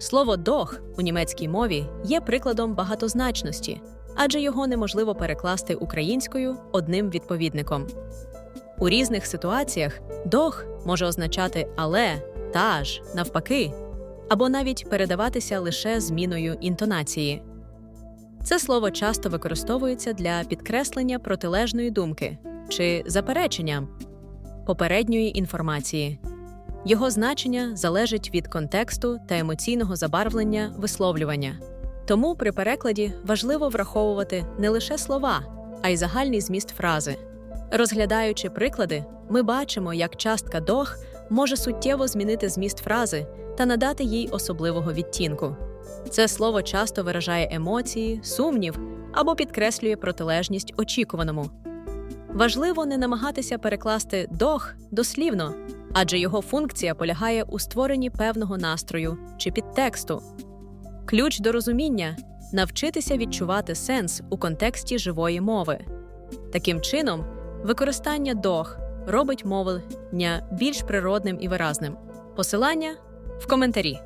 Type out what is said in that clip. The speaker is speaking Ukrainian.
Слово дох у німецькій мові є прикладом багатозначності, адже його неможливо перекласти українською одним відповідником. У різних ситуаціях дох може означати але, та ж, навпаки, або навіть передаватися лише зміною інтонації. Це слово часто використовується для підкреслення протилежної думки чи заперечення попередньої інформації. Його значення залежить від контексту та емоційного забарвлення висловлювання. Тому при перекладі важливо враховувати не лише слова, а й загальний зміст фрази. Розглядаючи приклади, ми бачимо, як частка дох може суттєво змінити зміст фрази та надати їй особливого відтінку. Це слово часто виражає емоції, сумнів або підкреслює протилежність очікуваному. Важливо не намагатися перекласти дох дослівно, адже його функція полягає у створенні певного настрою чи підтексту. Ключ до розуміння навчитися відчувати сенс у контексті живої мови. Таким чином, використання дог робить мовлення більш природним і виразним. Посилання в коментарі.